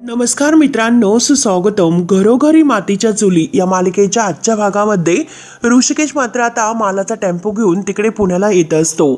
नमस्कार मित्रांनो सुस्वागतम. घरोघरी मातीच्या चुली या मालिकेच्या आजच्या भागामध्ये ऋषिकेश मात्र आता मालाचा टेम्पो घेऊन तिकडे पुण्याला येत असतो.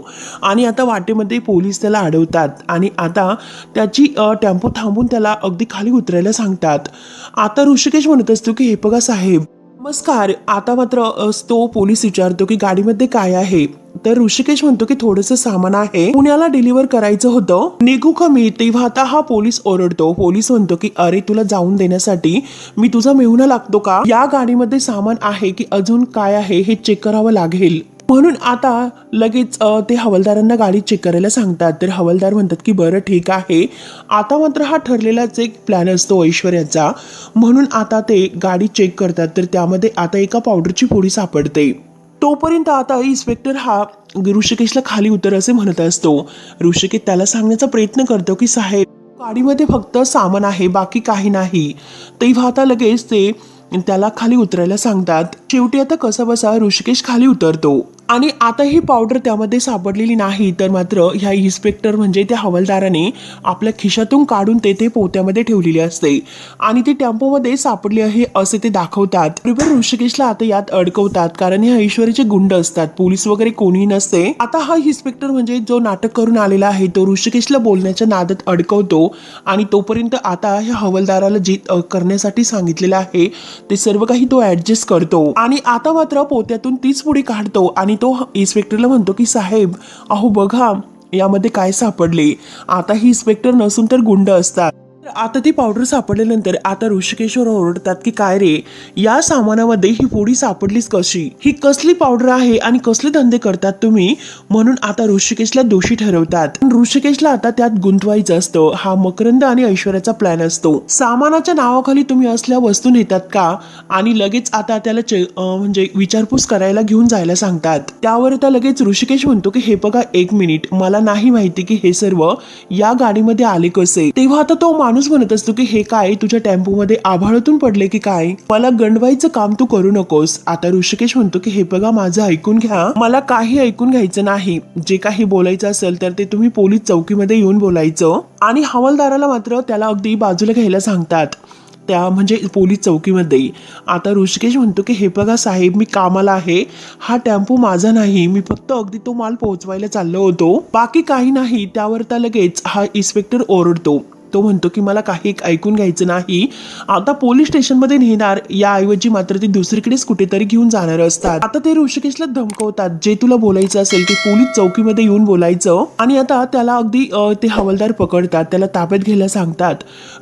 आणि आता वाटेमध्ये पोलीस त्याला अडवतात आणि आता त्याची टेम्पो थांबून त्याला अगदी खाली उतरायला सांगतात. आता ऋषिकेश म्हणत असतो की हे बघा साहेब नमस्कार. आता मात्र तो पोलीस विचारतो की गाडीमध्ये काय आहे? तर ऋषिकेश म्हणतो की थोडस सामान आहे. पुण्याला डिलिव्हर करायचं होतं. निघू का मी? तेव्हा आता हा पोलीस ओरडतो. पोलीस म्हणतो की अरे तुला जाऊन देण्यासाठी मी तुझा मेहून लागतो का? या गाडीमध्ये सामान आहे की अजून काय आहे हे चेक करावं लागेल. म्हणून आता लगेच ते हवालदारांना गाडी चेक करायला सांगतात. तर हवालदार म्हणतात की बरं ठीक आहे. आता मात्र हा ठरलेलाच एक प्लॅन असतो ऐश्वर्याचा. म्हणून आता ते गाडी चेक करतात. तर त्यामध्ये आता एका पावडरची पोळी सापडते. तोपर्यंत आता इन्स्पेक्टर हा ऋषिकेशला खाली उतर असे म्हणत असतो. ऋषिकेश त्याला सांगण्याचा प्रयत्न करतो की साहेब गाडीमध्ये फक्त सामान आहे बाकी काही नाही. तेव्हा आता लगेच ते त्याला खाली उतरायला सांगतात. शेवटी आता कसा बसा ऋषिकेश खाली उतरतो. आणि आता ही पावडर त्यामध्ये सापडलेली नाही तर मात्र ह्या इन्स्पेक्टर म्हणजे त्या हवालदाराने आपल्या खिशातून काढून ते ते पोत्यामध्ये ठेवलेली असते. आणि ती टेम्पोमध्ये सापडली आहे असे ते दाखवतात. बरोबर ऋषिकेशला आता यात अडकवतात कारण हे ऐश्वरीचे गुंड असतात. पोलीस वगैरे कोणीही नसते. आता हा इन्स्पेक्टर म्हणजे जो नाटक करून आलेला आहे तो ऋषिकेशला बोलण्याच्या नादात अडकवतो आणि तोपर्यंत आता ह्या हवालदाराला जे करण्यासाठी सांगितलेलं आहे. ते सर्व काही तो ऍडजस्ट करतो. आणि आता मात्र पोत्यातून तीच पुढे काढतो आणि तो इन्स्पेक्टरला म्हणतो की साहेब अहो बघा यामध्ये काय सापडले? आता ही इन्स्पेक्टर नसून तर गुंड असतात. आता ती पावडर सापडल्यानंतर आता ऋषिकेश्वर ओरडतात की काय रे? या सामानामध्ये ही पोळी सापडलीच कशी? ही कसली पावडर आहे आणि कसले धंदे करतात तुम्ही? म्हणून आता ऋषिकेशला दोषी ठरवतात. पण ऋषिकेशला आता त्यात गुंतवायचं असतं. हा मकरंद आणि ऐश्वर्याचा प्लॅन असतो. सामानाच्या नावाखाली तुम्ही असल्या वस्तू नेतात का? आणि लगेच आता त्याला म्हणजे विचारपूस करायला घेऊन जायला सांगतात. त्यावर आता लगेच ऋषिकेश म्हणतो की हे बघा एक मिनिट. मला नाही माहिती की हे सर्व या गाडीमध्ये आले कसे? तेव्हा आता तो माणूस म्हणत असतो की हे काय? तुझ्या टेम्पोमध्ये आभाळातून पडले की काय? मला गंडवायचं काम तू करू नकोस. आता ऋषिकेश म्हणतो की हे बघा माझं ऐकून घ्या. मला काही ऐकून घ्यायचं नाही. जे काही बोलायचं असेल तर ते तुम्ही पोलीस चौकीमध्ये येऊन बोलायचं. आणि हवालदाराला मात्र त्याला अगदी बाजूला घ्यायला सांगतात. त्या म्हणजे पोलीस चौकीमध्ये. आता ऋषिकेश म्हणतो की हे बघा साहेब मी कामाला आहे. हा टेम्पो माझा नाही. मी फक्त अगदी तो माल पोहोचवायला चाललो होतो. बाकी काही नाही. त्यावर त्या लगेच हा इन्स्पेक्टर ओरडतो. तो म्हणतो की मला काही ऐकून घ्यायचं नाही. आता पोलीस स्टेशनमध्ये नेणार याऐवजी मात्र ते दुसरीकडेच कुठेतरी घेऊन जाणार असतात. आता ते ऋषिकेशला धमकवतात जे तुला बोलायचं असेल ते पोलीस चौकीमध्ये येऊन बोलायचं. आणि आता त्याला अगदी ते हवालदार पकडतात त्याला ताब्यात घ्यायला सांगतात.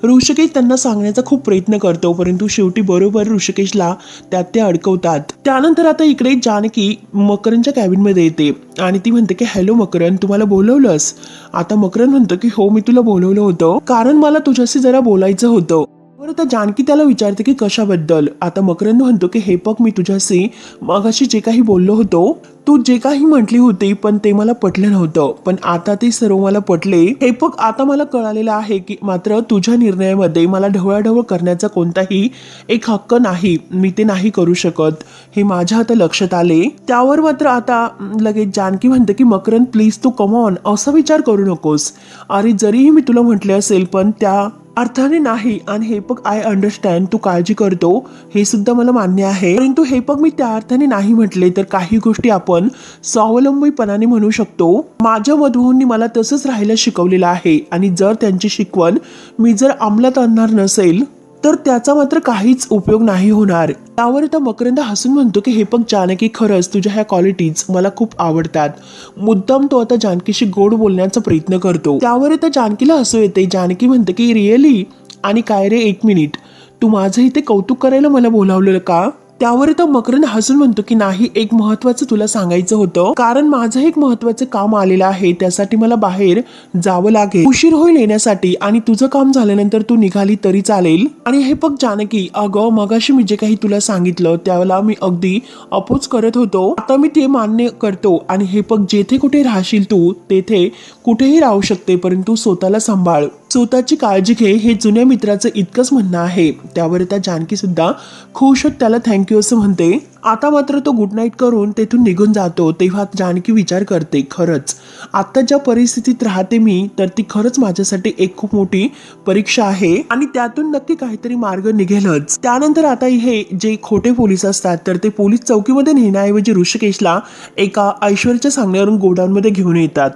ऋषिकेश त्यांना सांगण्याचा खूप प्रयत्न करतो परंतु शेवटी बरोबर ऋषिकेशला त्यात ते अडकवतात. त्यानंतर आता इकडे जानकी मकरनच्या कॅबिनमध्ये येते. आणि ती म्हणते की हॅलो मकरन तुम्हाला बोलवलंस? आता मकरन म्हणतो की हो मी तुला बोलवलं होतं. कारण मला तुझ्याशी जरा बोलायचं होतं. बरं आता जानकी त्याला विचारते की कशाबद्दल? आता मकरंद म्हणतो की हे बघ मी तुझ्याशी मगाशी जे काही बोललो होतो तू जे काही म्हटली होती पण ते मला पटलं नव्हतं. पण आता ते सर्व मला पटले. हे बघ आता मला कळालेलं आहे की मात्र तुझ्या निर्णयामध्ये मला ढवळाढवळ करण्याचा कोणताही एक हक्क नाही. मी ते नाही करू शकत. हे माझ्या आता लक्षात आले. त्यावर मात्र आता लगेच जानकी म्हणते की मकरंद प्लीज तू कमॉन असा विचार करू नकोस. अरे जरीही मी तुला म्हटले असेल पण त्या अर्थाने नाही. आणि हे पग आय अंडरस्टँड तू काळजी करतो. हे सुद्धा मला मान्य आहे. परंतु हे पग मी त्या अर्थाने नाही म्हटले तर काही गोष्टी आपण स्वावलंबीपणाने म्हणू शकतो. माझ्या वधूंनी मला तसंच राहायला शिकवलेलं आहे. आणि जर त्यांची शिकवण मी जर अंमलात आणणार नसेल तर त्याचा मात्र काहीच उपयोग नाही होणार. त्यावर आता मकरंद हसून म्हणतो की हे पण जानकी खरंच तुझ्या ह्या क्वालिटीज मला खूप आवडतात. मुद्दाम तो आता जानकीशी गोड बोलण्याचा प्रयत्न करतो. त्यावर आता जानकीला हसू येते. जानकी म्हणते की रिअली? आणि काय रे एक मिनिट. तू माझं इथे कौतुक करायला मला बोलावलेलं का? त्यावर तर मकरंद हसून म्हणतो की नाही एक महत्वाचं तुला सांगायचं होतं. कारण माझं एक महत्वाचं काम आलेलं आहे. त्यासाठी मला बाहेर जावं लागेल. उशीर होईल येण्यासाठी आणि तुझं काम झाल्यानंतर तू निघाली तरी चालेल. आणि हे बघ जानकी अगं मगाशी मी जे काही तुला सांगितलं त्याला मी अगदी अपोज करत होतो. आता मी ते मान्य करतो. आणि हे बघ जेथे कुठे राहशील तू तेथे कुठेही राहू शकते परंतु स्वतःला सांभाळ. स्वतःची काळजी घे हे जुन्या मित्राचं इतकंच म्हणणं आहे. त्यावर त्या जानकी सुद्धा खुश होत त्याला थँक्यू असं म्हणते. आता मात्र तो गुड नाईट करून तेथून निघून जातो तेव्हा जानकी विचार करते खरंच. आत्ता ज्या परिस्थितीत राहते मी तर ती खरंच माझ्यासाठी एक खूप मोठी परीक्षा आहे आणि त्यातून नक्की काहीतरी मार्ग निघेलच. त्यानंतर आता हे जे खोटे पोलीस असतात तर ते पोलीस चौकीमध्ये नेण्याऐवजी ऋषिकेशला एका ऐश्वर्याच्या सांगण्यावरून गोडाऊनमध्ये घेऊन येतात.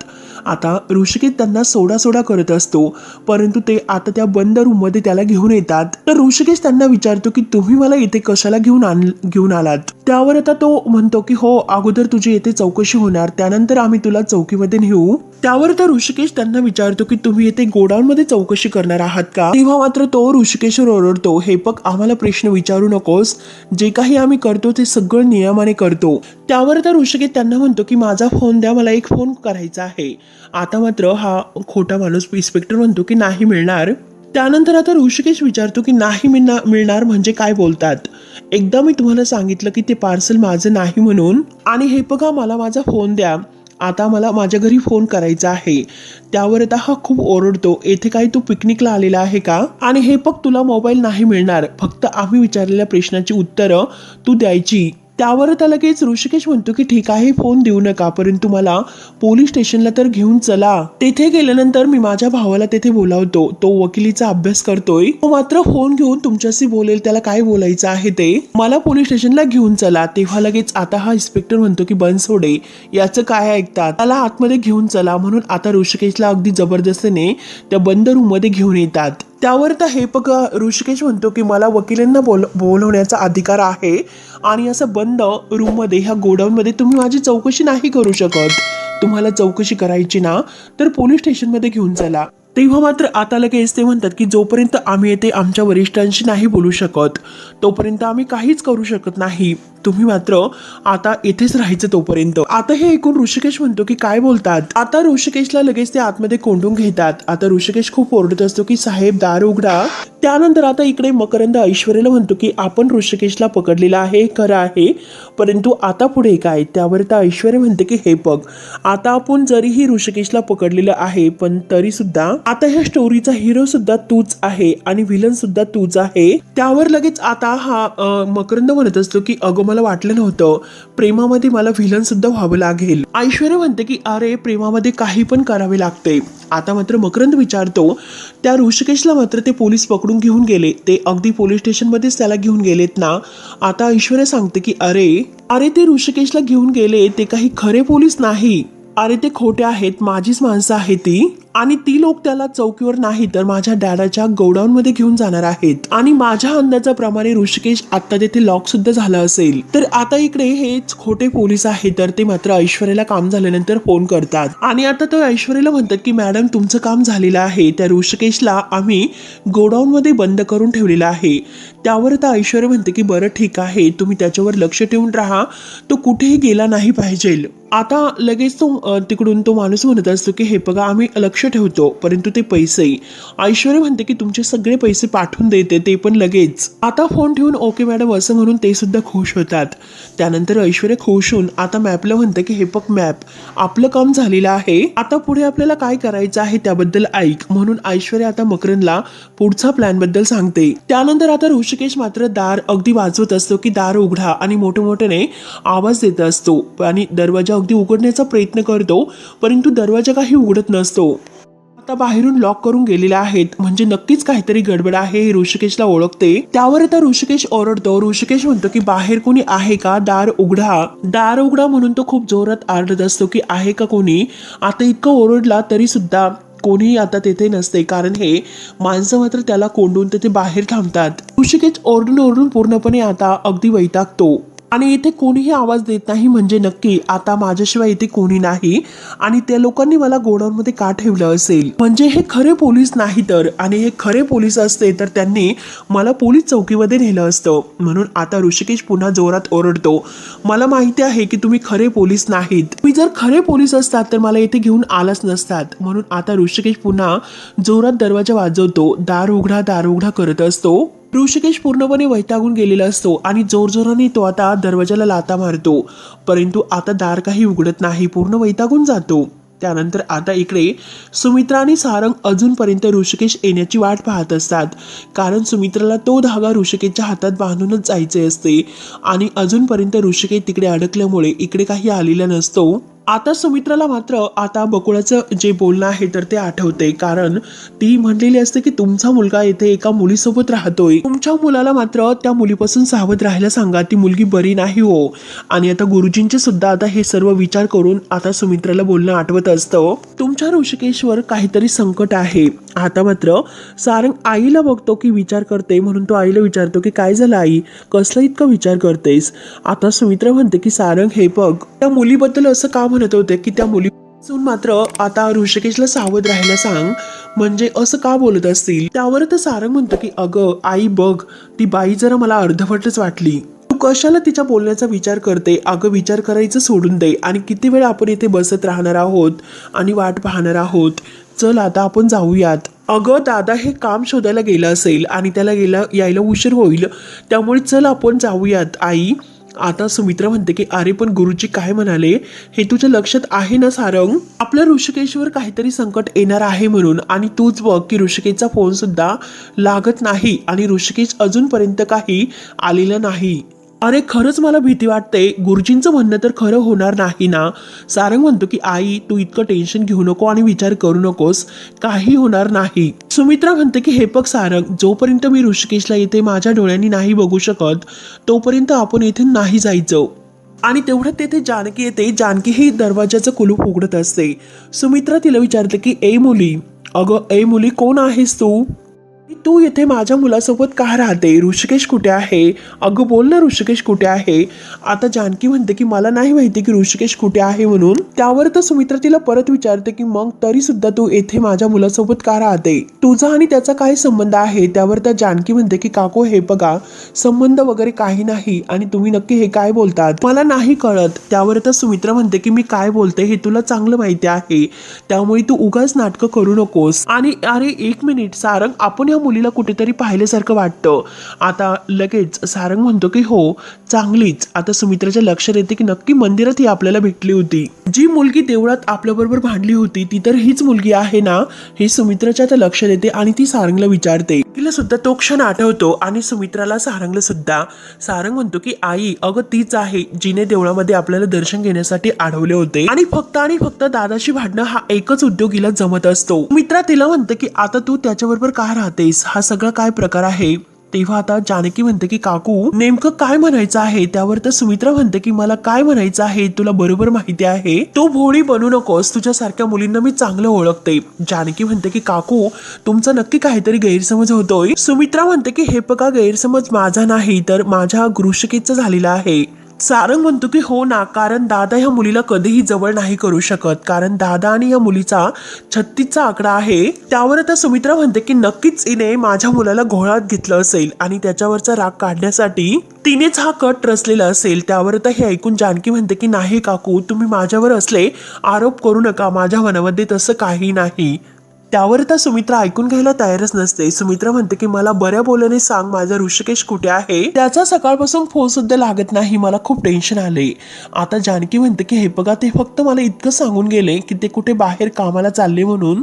आता ऋषिकेश त्यांना सोडा सोडा करत असतो परंतु ते आता त्या बंद रूममध्ये त्याला घेऊन येतात. तर ऋषिकेश त्यांना विचारतो की तुम्ही मला इथे कशाला घेऊन आण घेऊन आलात? त्यावर आता तो म्हणतो की हो अगोदर तुझी येथे चौकशी होणार त्यानंतर आम्ही तुला चौकीमध्ये नेऊ. त्यावर तर ऋषिकेश त्यांना विचारतो की तुम्ही येथे गोडाऊन मध्ये चौकशी करणार आहात का? तेव्हा मात्र तो ऋषिकेशवर ओरडतो हे बघ आम्हाला प्रश्न विचारू नकोस. जे काही आम्ही करतो ते सगळं नियमाने करतो. त्यावर तर ऋषिकेश त्यांना म्हणतो की माझा फोन द्या मला एक फोन करायचा आहे. आता मात्र हा खोटा माणूस इन्स्पेक्टर म्हणतो की नाही मिळणार. त्यानंतर आता ऋषिकेश विचारतो की नाही मिळणार मिळणार म्हणजे काय बोलतात. एकदा मी तुम्हाला सांगितलं की ते पार्सल माझं नाही म्हणून. आणि हे बघा मला माझा फोन द्या. आता मला माझ्या घरी फोन करायचा आहे. त्यावर आता हा खूप ओरडतो. येथे काय तू पिकनिकला आलेला आहे का? आणि हे बघ तुला मोबाईल नाही मिळणार. फक्त आम्ही विचारलेल्या प्रश्नाची उत्तरं तू द्यायची. त्यावर आता लगेच ऋषिकेश म्हणतो की ठीक आहे फोन देऊ नका परंतु मला पोलीस स्टेशनला तर घेऊन चला. तेथे गेल्यानंतर मी माझ्या भावाला तेथे बोलावतो. तो वकिलीचा अभ्यास करतोय. तो मात्र फोन घेऊन तुमच्याशी बोलेल त्याला काय बोलायचं आहे ते? मला पोलीस स्टेशनला घेऊन चला. तेव्हा लगेच आता हा इन्स्पेक्टर म्हणतो की बनसोडे याचं काय ऐकतात? त्याला आतमध्ये घेऊन चला म्हणून आता ऋषिकेशला अगदी जबरदस्तीने त्या बंद रूममध्ये घेऊन येतात. त्यावर तर हे बघ ऋषिकेश म्हणतो की मला वकिलांना बोल बोलवण्याचा अधिकार आहे आणि असं बंद रूममध्ये ह्या गोडाऊनमध्ये तुम्ही माझी चौकशी नाही करू शकत. तुम्हाला चौकशी करायची ना तर पोलीस स्टेशनमध्ये घेऊन चला. तेव्हा मात्र आता लगेच ते म्हणतात की जोपर्यंत आम्ही येथे आमच्या वरिष्ठांशी नाही बोलू शकत तोपर्यंत आम्ही काहीच करू शकत नाही. तुम्ही मात्र आता इथेच राहायचं तोपर्यंत. आता हे ऐकून ऋषिकेश म्हणतो की काय बोलतात? आता ऋषिकेशला लगेच ते आतमध्ये कोंडून घेतात. आता ऋषिकेश खूप ओरडत असतो की साहेब दार उघडा. त्यानंतर आता इकडे मकरंद ऐश्वर्याला म्हणतो की आपण ऋषिकेशला पकडलेला आहे खरं आहे परंतु आता पुढे काय? त्यावर तर ऐश्वर्या म्हणते की हे बघ आता आपण जरीही ऋषिकेशला पकडलेलं आहे पण तरी सुद्धा आता ह्या स्टोरीचा हिरो सुद्धा तूच आहे आणि विलन सुद्धा तूच आहे. त्यावर लगेच आता हा मकरंद म्हणत असतो की अगं मला वाटलं नव्हतं. प्रेमामध्ये मला व्हिलन सुद्धा व्हावं लागेल. ऐश्वर्या म्हणते की अरे प्रेमामध्ये काही पण करावे लागते. आता मात्र मकरंद विचारतो त्या ऋषिकेशला मात्र ते पोलीस पकडून घेऊन गेले. ते अगदी पोलीस स्टेशनमध्येच त्याला घेऊन गेलेत ना? आता ऐश्वर्या सांगते की अरे अरे ते ऋषिकेशला घेऊन गेले. ते काही खरे पोलीस नाही. अरे ते खोटे आहेत माझीच माणसं आहे ती. आणि ती लोक त्याला चौकीवर नाही तर माझ्या डॅडाच्या गोडाऊन मध्ये घेऊन जाणार आहेत. आणि माझ्या अंदाजाप्रमाणे ऋषिकेश आता तेथे लॉक सुद्धा झाला असेल. तर आता इकडे हेच खोटे पोलीस आहेत तर ते मात्र ऐश्वर्याला काम झाल्यानंतर फोन करतात. आणि आता तो ऐश्वर्याला म्हणतात की मॅडम तुमचं काम झालेलं आहे. त्या ऋषिकेशला आम्ही गोडाऊन मध्ये बंद करून ठेवलेलं आहे. त्यावर आता ऐश्वर्य म्हणते की बरं ठीक आहे तुम्ही त्याच्यावर लक्ष ठेवून राहा. तो कुठेही गेला नाही पाहिजे. आता लगेच तो तिकडून तो माणूस म्हणत असतो की हे बघा आम्ही लक्ष ठेवतो परंतु ते पैसे. ऐश्वर्य म्हणते की तुमचे सगळे पैसे पाठवून देते ते पण लगेच. आता फोन ठेवून ओके मॅडम असं म्हणून ते सुद्धा खुश होतात. त्यानंतर ऐश्वर्य खुश होऊन आता मॅपला म्हणते की हे बघ मॅप आपलं काम झालेलं आहे. आता पुढे आपल्याला काय करायचं आहे त्याबद्दल ऐक. म्हणून ऐश्वर्या आता मकरनला पुढचा प्लॅनबद्दल सांगते. त्यानंतर आता ऋषिकेश मात्र दार अगदी वाजवत असतो की दार उघडा आणि मोठमोठ्याने आवाज देत असतो आणि दरवाजा अगदी उघडण्याचा प्रयत्न करतो परंतु दरवाजा काही उघडत नसतो. आता बाहेरून लॉक करून गेलेले आहेत. म्हणजे नक्कीच काहीतरी गडबड आहे हे ऋषिकेशला ओळखते. त्यावर आता ऋषिकेश ओरडतो. ऋषिकेश म्हणतो की बाहेर कोणी आहे का? दार उघडा. दार उघडा म्हणून तो खूप जोरात आरडत असतो की आहे का कोणी? आता इतकं ओरडला तरी सुद्धा कोणीही आता तेथे नसते कारण हे माणसं मात्र त्याला कोंडून तेथे बाहेर थांबतात. ऋषिकेश ओरडून ओरडून पूर्णपणे आता अगदी वैतागतो. आणि इथे कोणीही आवाज देत नाही म्हणजे नक्की आता माझ्याशिवाय इथे कोणी नाही. आणि त्या लोकांनी मला गोडाऊनमध्ये का ठेवलं असेल? म्हणजे हे खरे पोलीस नाही तर. आणि हे खरे पोलीस असते तर त्यांनी मला पोलीस चौकीमध्ये नेलं असतं. म्हणून आता ऋषिकेश पुन्हा जोरात ओरडतो. मला माहिती आहे की तुम्ही खरे पोलीस नाहीत. मी जर खरे पोलीस असतात तर मला इथे घेऊन आलाच नसतात. म्हणून आता ऋषिकेश पुन्हा जोरात दरवाजा वाजवतो. दार उघडा दार उघडा करत असतो. ऋषिकेश पूर्णपणे वैतागून गेलेला असतो आणि जोरजोराने तो आता दरवाजाला लाता मारतो. परंतु आता दार काही उघडत नाही पूर्ण वैतागून जातो. त्यानंतर आता इकडे सुमित्रा आणि सारंग अजूनपर्यंत ऋषिकेश येण्याची वाट पाहत असतात. कारण सुमित्राला तो धागा ऋषिकेशच्या हातात बांधूनच जायचे असते आणि अजूनपर्यंत ऋषिकेश तिकडे अडकल्यामुळे इकडे काही आलेला नसतो. आता सुमित्राला मात्र आता बकुळाचं जे बोलणं आहे तर ते आठवते कारण ती म्हणलेली असते की तुमचा मुलगा येथे एका मुलीसोबत राहतोय. तुमच्या मुलाला मात्र त्या मुलीपासून सावध राहायला सांगा. ती मुलगी बरी नाही हो. आणि आता गुरुजींचे सुद्धा आता हे सर्व विचार करून आता सुमित्राला बोलणं आठवत असतं. तुमच्या ऋषिकेश्वर काहीतरी संकट आहे. आता मात्र सारंग आईला बघतो की विचार करते. म्हणून तो आईला विचारतो की काय झालं आई? कसला इतका विचार करतेस? आता सुमित्रा म्हणते की सारंग हे बघ त्या मुलीबद्दल असं का म्हणत होते की त्या मुली मात्र आता ऋषिकेशला सावध राहायला सांग. म्हणजे असं का बोलत असतील? त्यावर तर सारंग म्हणतो की अगं आई बघ ती बाई जरा मला अर्धवटच वाटली. तू कशाला तिच्या बोलण्याचा विचार करते? अगं विचार करायचं सोडून दे. आणि किती वेळ आपण इथे बसत राहणार आहोत आणि वाट पाहणार आहोत? चल आता आपण जाऊयात. अगं दादा हे काम शोधायला गेलं असेल आणि त्याला गेला यायला उशीर होईल. त्यामुळे चल आपण जाऊयात आई. आता सुमित्रा म्हणते की अरे पण गुरुजी काय म्हणाले? हे तुझ्या लक्षात आहे ना सारंग? आपल्या ऋषिकेशवर काहीतरी संकट येणार आहे म्हणून आणि तूच बघ की ऋषिकेशचा फोन सुद्धा लागत नाही आणि ऋषिकेश अजूनपर्यंत काही आलेला नाही. अरे खरंच मला भीती वाटते. गुरुजींचं म्हणणं तर खरं होणार नाही ना? सारंग म्हणतो की आई तू इतकं टेन्शन घेऊ नको आणि विचार करू नकोस. काही होणार नाही. सुमित्रा म्हणते की हे बघ सारंग जोपर्यंत मी ऋषिकेशला येते माझ्या डोळ्यांनी नाही बघू शकत तोपर्यंत आपण इथे नाही जायचं. आणि तेवढ्यात तेथे जानकी येते. जानकी ही दरवाजाचं कुलूप उघडत असते. सुमित्रा तिला विचारते की ए मुली अगं ए मुली कोण आहेस तू? तू येथे माझ्या मुलासोबत का राहते? ऋषिकेश कुठे आहे? अगं बोल ना ऋषिकेश कुठे आहे? आता जानकी म्हणते की मला नाही माहिती की ऋषिकेश कुठे आहे म्हणून. त्यावर तर सुमित्रा तिला परत विचारते की मग तरी सुद्धा तू येथे माझ्या मुलासोबत का राहते? तुझा आणि त्याचा काय संबंध आहे. त्यावर त्या जानकी म्हणते की काको हे बघा संबंध वगैरे काही नाही आणि तुम्ही नक्की हे काय बोलतात? मला नाही कळत. त्यावर तर सुमित्रा म्हणते की मी काय बोलते हे तुला चांगलं माहिती आहे. त्यामुळे तू उगाच नाटकं करू नकोस. आणि अरे एक मिनिट सारंग आपण या मुलीला कुठेतरी पाहिल्यासारखं वाटतं. आता लगेच सारंग म्हणतो की हो चांगलीच. आता सुमित्राच्या लक्षात येते की नक्की मंदिरात ही आपल्याला भेटली होती. जी मुलगी देवळात आपल्याबरोबर भांडली होती ती तर हीच मुलगी आहे ना? हे सुमित्राच्या आता लक्षात येते आणि ती सारंगला विचारते. तिला सुद्धा तो क्षण आठवतो आणि सुमित्राला सारंगला सुद्धा सारंग म्हणतो की आई अगं तीच आहे जिने देवळामध्ये आपल्याला दर्शन घेण्यासाठी आढवले होते. आणि फक्त आणि फक्त दादाशी भांडणं हा एकच उद्योगीला जमत असतो. मित्रा तिला म्हणते की आता तू त्याच्याबरोबर का राहतेस? हा सगळा काय प्रकार आहे? तेव्हा आता जानकी म्हणते की काकू नेमकं काय म्हणायचं आहे? त्यावर तर सुमित्रा म्हणते की मला काय म्हणायचं आहे? तुला बरोबर माहिती आहे? तू भोळी बनू नकोस. तुझ्यासारख्या मुलींना मी चांगलं ओळखते. जानकी म्हणते की काकू तुमचा नक्की काहीतरी गैरसमज होतोय. सुमित्रा म्हणते की हे बघा गैरसमज माझा नाही तर माझ्या गृषिकेचा झालेला आहे. सारंग म्हणतो की हो ना कारण दादा ह्या मुलीला कधीही जवळ नाही करू शकत. कारण दादा आणि या मुलीचा छत्तीसचा आकडा आहे. त्यावर आता सुमित्रा म्हणते की नक्कीच हिने माझ्या मुलाला घोळात घेतलं असेल आणि त्याच्यावरचा राग काढण्यासाठी तिनेच हा कट रचलेला असेल. त्यावर आता हे ऐकून जानकी म्हणते की नाही काकू तुम्ही माझ्यावर असले आरोप करू नका. माझ्या मनामध्ये तसं काही नाही. त्यावर तर सुमित्रा ऐकून घ्यायला तयारच नसते. सुमित्रा म्हणते की मला बऱ्या बोलण्याने सांग माझा ऋषिकेश कुठे आहे? त्याचा सकाळपासून फोन सुद्धा लागत नाही. मला खूप टेन्शन आले. आता जानकी म्हणते की हे बघा ते फक्त मला इतकं सांगून गेले की ते कुठे बाहेर कामाला चालले म्हणून.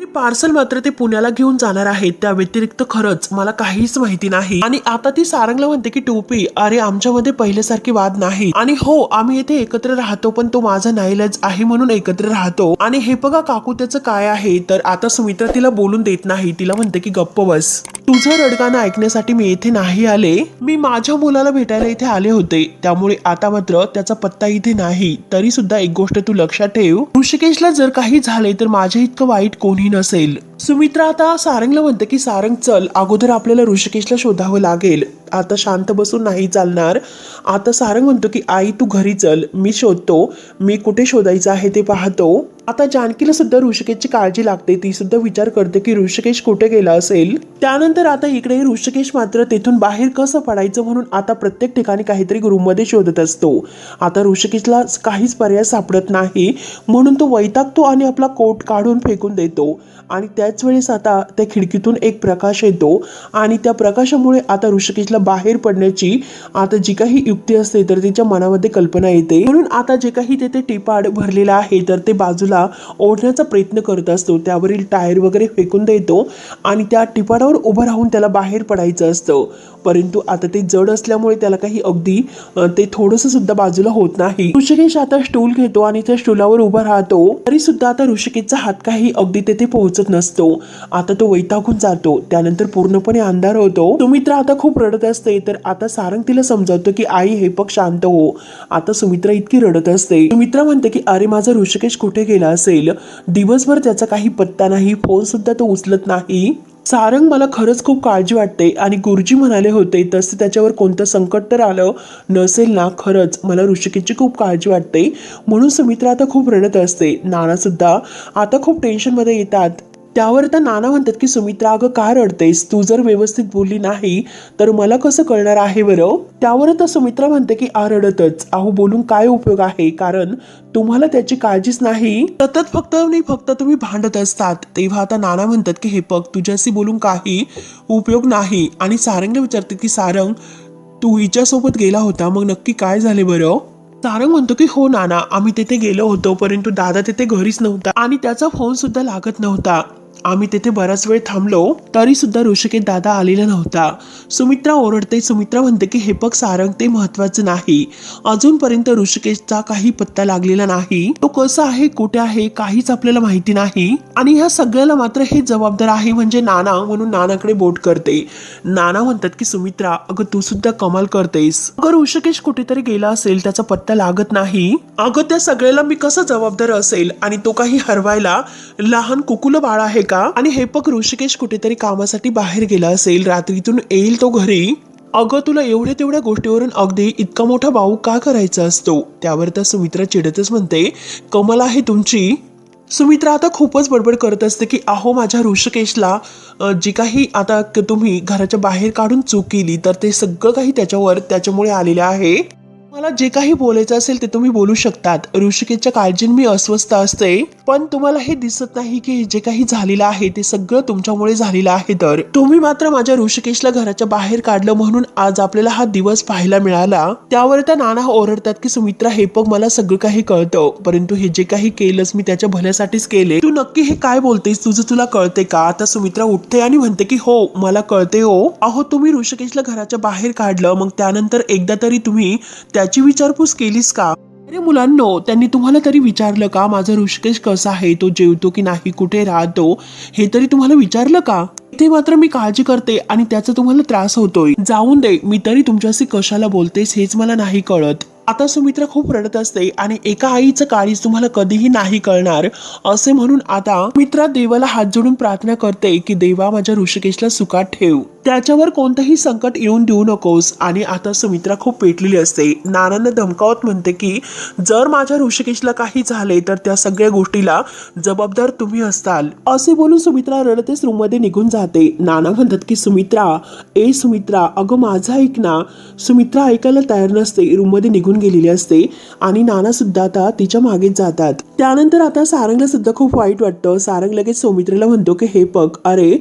ते पार्सल मात्र ते पुण्याला घेऊन जाणार आहेत त्या व्यतिरिक्त खरंच मला काहीच माहिती नाही. आणि आता ती सारंगला म्हणते की टोपी अरे आमच्यामध्ये पहिल्यासारखी वाद नाही. आणि हो आम्ही येथे एकत्र राहतो पण तो माझा नाईलाज आहे म्हणून एकत्र राहतो. आणि हे बघा काकू त्याचं काय आहे? तर आता सुमित्रा तिला बोलून देत नाही. तिला म्हणते की गप्प बस. तुझं रडगाणं ऐकण्यासाठी मी येथे नाही आले. मी माझ्या मुलाला भेटायला इथे आले होते. त्यामुळे आता मात्र त्याचा पत्ता इथे नाही. तरी सुद्धा एक गोष्ट तू लक्षात ठेव. ऋषिकेशला जर काही झाले तर माझ्या इतकं वाईट कोणी नसेल सुमित्रा आता सारंगला म्हणते की सारंग चल. अगोदर आपल्याला ऋषिकेशला शोधावं लागेल. आता शांत बसून नाही चालणार. आता सारंग म्हणतो की आई तू घरी चल. मी शोधतो. मी कुठे शोधायचं आहे ते पाहतो. आता जानकीला सुद्धा ऋषिकेशची काळजी लागते. ती सुद्धा विचार करते की ऋषिकेश कुठे गेला असेल? त्यानंतर आता इकडे ऋषिकेश मात्र तेथून बाहेर कसं पडायचं म्हणून आता प्रत्येक ठिकाणी काहीतरी रूममध्ये शोधत असतो. आता ऋषिकेशला काहीच पर्याय सापडत नाही. म्हणून तो वैतागतो आणि आपला कोट काढून फेकून देतो. आणि त्या त्याच वेळेस आता त्या खिडकीतून एक प्रकाश येतो आणि त्या प्रकाशामुळे आता ऋषिकेशला बाहेर पडण्याची आता जी काही युक्ती असते तर तिच्या मनामध्ये कल्पना येते. म्हणून आता जे काही तेथे टिपाड भरलेला आहे तर ते बाजूला ओढण्याचा प्रयत्न करत असतो. त्यावरील टायर वगैरे फेकून देतो आणि त्या टिपाडावर उभं राहून त्याला बाहेर पडायचं असतं. परंतु आता ते जड असल्यामुळे त्याला काही अगदी ते थोडंसं सुद्धा बाजूला होत नाही. ऋषिकेश आता स्टूल घेतो आणि त्या स्टूलावर उभा राहतो. तरी सुद्धा आता ऋषिकेशचा हात काही अगदी तेथे पोहोचत नसतो. आता तो वैतागून जातो. त्यानंतर पूर्णपणे अंधार होतो. सुमित्रा आता खूप रडत असते. तर आता सारंग तिला समजावतो की आई हे पग शांत हो. आता सुमित्रा इतकी रडत असते. सुमित्रा म्हणते की अरे माझा ऋषिकेश कुठे गेला असेल? दिवसभर त्याचा काही पत्ता नाही. फोन सुद्धा तो उचलत नाही. सारंग मला खरंच खूप काळजी वाटते आणि गुरुजी म्हणाले होते तसं त्याच्यावर कोणतं संकट तर आलं नसेल ना? खरंच मला ऋषिकेची खूप काळजी वाटते. म्हणून सुमित्रा आता खूप रडत असते. नानासुद्धा आता खूप टेन्शनमध्ये येतात. त्यावर तर नाना म्हणतात की सुमित्रा अगं का रडतेस? तू जर व्यवस्थित बोलली नाही तर मला कसं कळणार आहे बरं? त्यावर तर सुमित्रा म्हणते की आ रडतच. अहो बोलून काय उपयोग आहे? कारण तुम्हाला त्याची काळजीच नाही. सतत फक्त नाही फक्त तुम्ही भांडत असतात. तेव्हा आता नाना म्हणतात की हे पग तुझ्याशी बोलून काही उपयोग नाही. आणि सारंगला विचारते की सारंग तू हिच्यासोबत गेला होता? मग नक्की काय झाले बरं? सारंग म्हणतो की हो नाना आम्ही तिथे गेलो होतो परंतु दादा तिथे घरीच नव्हता आणि त्याचा फोन सुद्धा लागत नव्हता. आम्ही तेथे बराच वेळ थांबलो तरी सुद्धा ऋषिकेश दादा आलेला नव्हता. सुमित्रा ओरडते सुमित्रा म्हणते की हे पग सारंग ते महत्वाचं नाही. अजूनपर्यंत ऋषिकेशचा काही पत्ता लागलेला नाही. तो कसा आहे कुठे आहे काहीच आपल्याला माहिती नाही. आणि ह्या सगळ्याला मात्र हे जबाबदार आहे म्हणजे नाना म्हणून नानाकडे बोट करते. नाना म्हणतात की सुमित्रा अगं तू सुद्धा कमाल करतेस. अगं ऋषिकेश कुठेतरी गेला असेल त्याचा पत्ता लागत नाही. अगं त्या सगळ्याला मी कसं जबाबदार असेल? आणि तो काही हरवायला लहान कुकुल बाळ आहे का? आणि हे पक ऋषिकेश कुठेतरी कामासाठी बाहेर गेला असेल रात्रीतून येईल तो घरी? अगं तुला एवढ्या तेवढ्या गोष्टीवरून अगदी इतका मोठा भाऊ का करायचा असतो? त्यावर तर सुमित्रा चिडतच म्हणते कमल आहे तुमची. सुमित्रा आता खूपच बडबड करत असते की अहो माझ्या ऋषिकेशला जी काही आता तुम्ही घराच्या बाहेर काढून चूक केली तर ते सगळं काही त्याच्यावर त्याच्यामुळे आलेलं आहे. मला जे काही बोलायचं असेल ते तुम्ही बोलू शकतात. ऋषिकेशच्या काळजीने मी अस्वस्थ असते पण तुम्हाला हे दिसत नाही की जे काही झालेलं आहे ते सगळं तुमच्यामुळे झालेलं आहे तर. तुम्ही मात्र माझ्या ऋषिकेशला घराच्या बाहेर काढलं म्हणून आज आपल्याला हा दिवस पाहायला मिळाला. त्यावर त्या नाना ओरडतात की सुमित्रा हे बघ मला सगळं काही कळतं. परंतु हे जे काही केलंस मी त्याच्या भल्यासाठीच केले. तू नक्की हे काय बोलतेस? तुझं तुला कळते का? आता सुमित्रा उठते आणि म्हणते की हो मला कळते हो. अहो तुम्ही ऋषिकेशला घराच्या बाहेर काढलं. मग त्यानंतर एकदा तरी तुम्ही त्याची विचारपूस केलीस का? अरे मुलांनो त्यांनी तुम्हाला तरी विचारलं का माझा ऋषिकेश कसा आहे तो जेवतो की नाही कुठे राहतो हे तरी तुम्हाला विचारलं का? इथे मात्र मी काळजी करते आणि त्याचा तुम्हाला त्रास होतोय. जाऊन दे मी तरी तुमच्याशी कशाला बोलतेस हेच मला नाही कळत. आता सुमित्रा खूप रडत असते आणि एका आईचं काळीज तुम्हाला कधीही नाही कळणार असे म्हणून आता मित्रा देवाला हात जोडून प्रार्थना करते की देवा माझ्या ऋषिकेशला सुखात ठेव. त्याच्यावर कोणतंही संकट येऊन देऊ नकोस. आणि आता सुमित्रा खूप पेटलेली असते. नानांना धमकावत म्हणते की जर माझ्या ऋषिकेशला काही झाले तर त्या सगळ्या गोष्टीला जबाबदार तुम्ही असताल. असे बोलून सुमित्रा रडतेच रूममध्ये निघून जाते. नाना म्हणतात की सुमित्रा ए सुमित्रा अगं माझं ऐक ना. सुमित्रा ऐकायला तयार नसते. रूममध्ये निघून गेलेली असते. आणि नाना सुद्धा आता तिच्या मागेच जातात. त्यानंतर आता सारंगला सुद्धा खूप वाईट वाटतं. सारंग लगेच सुमित्राला म्हणतो की हे पग अरे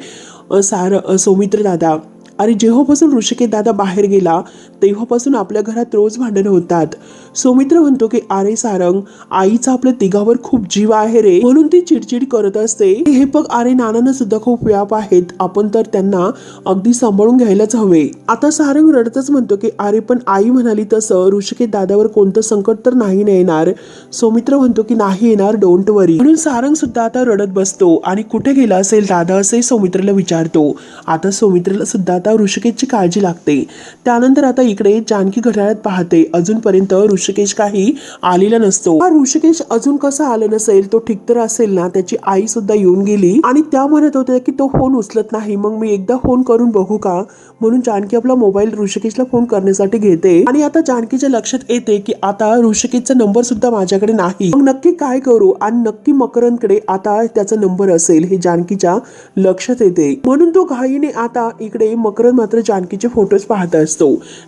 अ, सार सौमित्र दादा आणि जेव्हापासून ऋषिकेत दादा बाहेर गेला तेव्हापासून आपल्या घरात रोज भांडणं होतात. सौमित्र म्हणतो की अरे सारंग आईचा आपल्या तिघावर खूप जीव आहे रे. म्हणून ती चिडचिड करत असते. हे बघ अरे नानांना सुद्धा खूप व्याप आहेत. आपण तर त्यांना अगदी सांभाळून घ्यायलाच हवे. आता सारंग रडतच म्हणतो की अरे पण आई म्हणाली तसं. ऋषिकेत दादावर कोणतं संकट तर नाही येणार. सौमित्र म्हणतो की नाही येणार डोंट वरी म्हणून सारंग सुद्धा आता रडत बसतो आणि कुठे गेला असेल दादा असे सौमित्रला विचारतो. आता सौमित्रला सुद्धा आता ऋषिकेशची काळजी लागते. त्यानंतर आता इकडे जानकी घड्याळात पाहते. अजूनपर्यंत ऋषिकेश काही आलेला नसतो. हा ऋषिकेश अजून कसा आला नसेल तो ठीक तर असेल ना? त्याची आई सुद्धा येऊन गेली. आणि त्या म्हणत होत्या की तो फोन उचलत नाही. मग मी एकदा फोन करून बघू का? म्हणून जानकी आपला मोबाईल ऋषिकेशला फोन करण्यासाठी घेते. आणि आता जानकीच्या लक्षात येते की आता ऋषिकेशचा नंबर सुद्धा माझ्याकडे नाही. मग नक्की काय करू? आणि नक्की मकरंदकडे आता त्याचा नंबर असेल हे जानकीच्या लक्षात येते. म्हणून तो घाईने आता इकडे मकर मकरंद मात्र जानकीचे फोटोज पाहत असतो.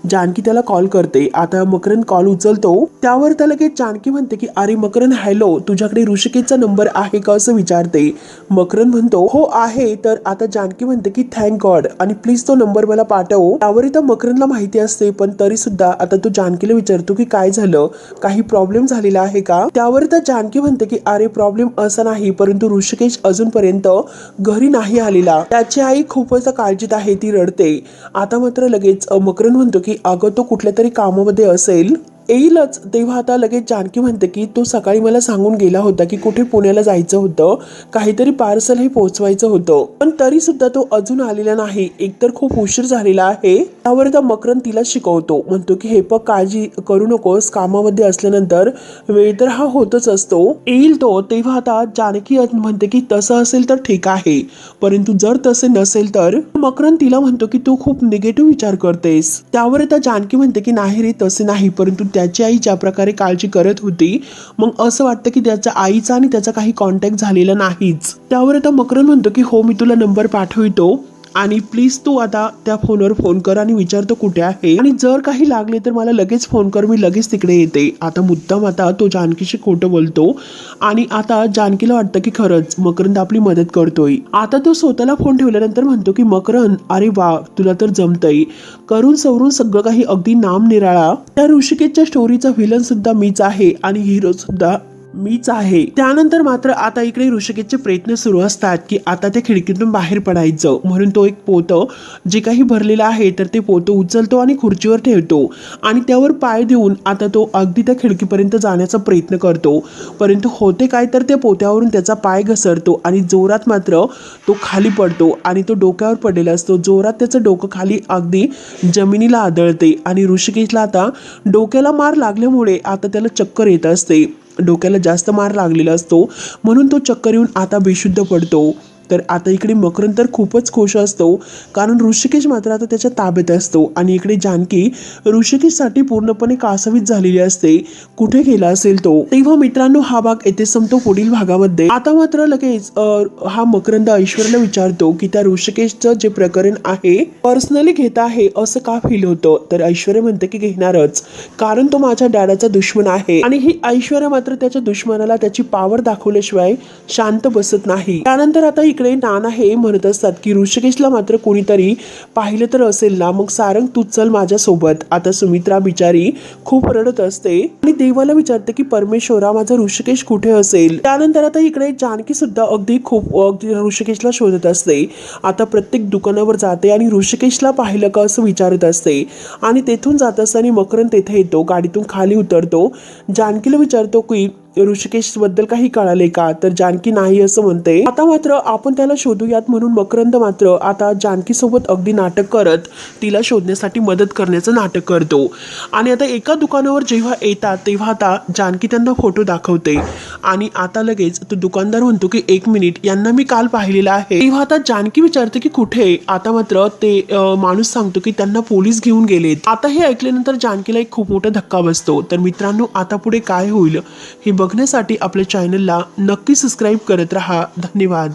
जानकी त्याला कॉल करते. आता मकरंद कॉल उचलतो. त्यावर त्याला लगेच जानकी म्हणते की अरे मकरंद हॅलो तुझ्याकडे ऋषिकेशचा नंबर आहे का? असं विचारते. मकरंद म्हणतो हो आहे. तर आता जानकी म्हणते की थँक गॉड आणि प्लीज तो नंबर मला पाठव. त्यावर इथं मकरंदला माहिती असते पण तरी सुद्धा आता तो जानकीला विचारतो की काय झालं? काही प्रॉब्लेम झालेला आहे का? त्यावर तर जानकी म्हणते की अरे प्रॉब्लेम असा नाही परंतु ऋषिकेश अजूनपर्यंत घरी नाही आलेला. त्याची आई खूपच काळजीत आहे. ती रड रडते आता मात्र लगेच मकरण म्हणतो की अगं तो कुठल्या तरी कामामध्ये असेल. येईलच. तेव्हा आता लगेच जानकी म्हणते की तो सकाळी मला सांगून गेला होता की कुठे पुण्याला जायचं होतं. काहीतरी पार्सल हे पोहोचवायचं होतं. पण तरी सुद्धा तो अजून आलेला नाही. एकतर खूप उशीर झालेला आहे. त्यावर आता मकरंद तिला शिकवतो. म्हणतो की हे पग काळजी करू नकोस. कामामध्ये असल्यानंतर वेळ तर हा होतच असतो. येईल तो. तेव्हा आता जानकी म्हणते की तसं असेल तर ठीक आहे. परंतु जर तसे नसेल तर? मकरंद तिला म्हणतो की तू खूप निगेटिव्ह विचार करतेस. त्यावर आता जानकी म्हणते की नाही रे तसे नाही. परंतु त्या त्याची आई ज्या प्रकारे काळजी करत होती मग असं वाटतं की त्याच्या आईचा आणि त्याचा काही कॉन्टॅक्ट झालेला नाहीच. त्यावर आता मकरन म्हणतो की हो मी तुला नंबर पाठवितो. आणि प्लीज तू आता त्या फोनवर फोन कर आणि विचारतो कुठे आहे. आणि जर काही लागले तर मला लगेच फोन कर मी लगेच तिकडे येते. आता मुद्दाम आता तो जानकीशी खोटं बोलतो. आणि आता जानकीला वाटतं की खरंच मकरंद आपली मदत करतोय. आता तो स्वतःला फोन ठेवल्यानंतर म्हणतो की मकरंद अरे वा तुला तर जमतंय. करून सवरून सगळं काही अगदी नाम निराळा त्या ऋषिकेशच्या स्टोरीचा व्हिलन सुद्धा मीच आहे. आणि हिरो सुद्धा मीच आहे. त्यानंतर मात्र आता इकडे ऋषिकेशचे प्रयत्न सुरू असतात की आता त्या खिडकीतून बाहेर पडायचं. म्हणून तो एक पोतं जे काही भरलेलं आहे तर ते पोतं उचलतो आणि खुर्चीवर ठेवतो. आणि त्यावर पाय देऊन आता तो अगदी त्या खिडकीपर्यंत जाण्याचा प्रयत्न करतो. परंतु होते काय तर त्या पोत्यावरून त्याचा पाय घसरतो आणि जोरात मात्र तो खाली पडतो आणि तो डोक्यावर पडलेला असतो. जोरात त्याचं डोकं खाली अगदी जमिनीला आदळते आणि ऋषिकेशला आता डोक्याला मार लागल्यामुळे आता त्याला चक्कर येत असते. डोक्याला जास्त मार लागलेला असतो. म्हणून तो चक्कर येऊन आता बेशुद्ध पडतो. तर आता इकडे मकरंद तर खूपच खुश असतो कारण ऋषिकेश मात्र आता त्याच्या ताब्यात असतो आणि इकडे जानकी ऋषिकेशसाठी पूर्णपणे कासवीत झालेली असते. कुठे गेला असेल तो? तेव्हा मित्रांनो हा भाग येथे संपतो पुढील भागामध्ये. आता मात्र लगेच हा मकरंद ऐश्वर्याला विचारतो की त्या ऋषिकेशचं जे प्रकरण आहे पर्सनली घेत आहे असं का फील होतं? तर ऐश्वर्या म्हणते की घेणारच कारण तो माझ्या डॅडाचा दुश्मन आहे. आणि ही ऐश्वर्या मात्र त्याच्या दुश्मनाला त्याची पावर दाखवल्याशिवाय शांत बसत नाही. त्यानंतर आता इकडे इकडे नाना हे म्हणत असतात की ऋषिकेशला मात्र कोणीतरी पाहिलं तर असेल ना? मग सारंग तू चल माझ्यासोबत. आता सुमित्रा बिचारी खूप रडत असते आणि देवाला विचारते की परमेश्वरा माझा ऋषिकेश कुठे असेल? त्यानंतर आता इकडे जानकी सुद्धा अगदी खूप अगदी ऋषिकेशला शोधत असते. आता प्रत्येक दुकानावर जाते आणि ऋषिकेशला पाहिलं का असं विचारत असते. आणि तेथून जात असताना मकरंद तेथे येतो गाडीतून खाली उतरतो. जानकीला विचारतो की ऋषिकेशबद्दल काही कळाले का? तर जानकी नाही असं म्हणते. आता मात्र आपण त्याला शोधूयात म्हणून मकरंद मात्र आता जानकी सोबत अगदी नाटक करत तिला शोधण्यासाठी मदत करण्याचं नाटक करतो. आणि आता एका दुकानावर जेव्हा येतात तेव्हा आता जानकी त्यांना फोटो दाखवते. आणि आता लगेच तो दुकानदार म्हणतो की एक मिनिट यांना मी काल पाहिलेलं आहे. तेव्हा आता जानकी विचारते की कुठे? आता मात्र ते माणूस सांगतो की त्यांना पोलीस घेऊन गेलेत. आता हे ऐकल्यानंतर जानकीला एक खूप मोठा धक्का बसतो. तर मित्रांनो आता पुढे काय होईल हे बघण्यासाठी आपल्या चॅनलला नक्की सबस्क्राईब करत रहा. धन्यवाद.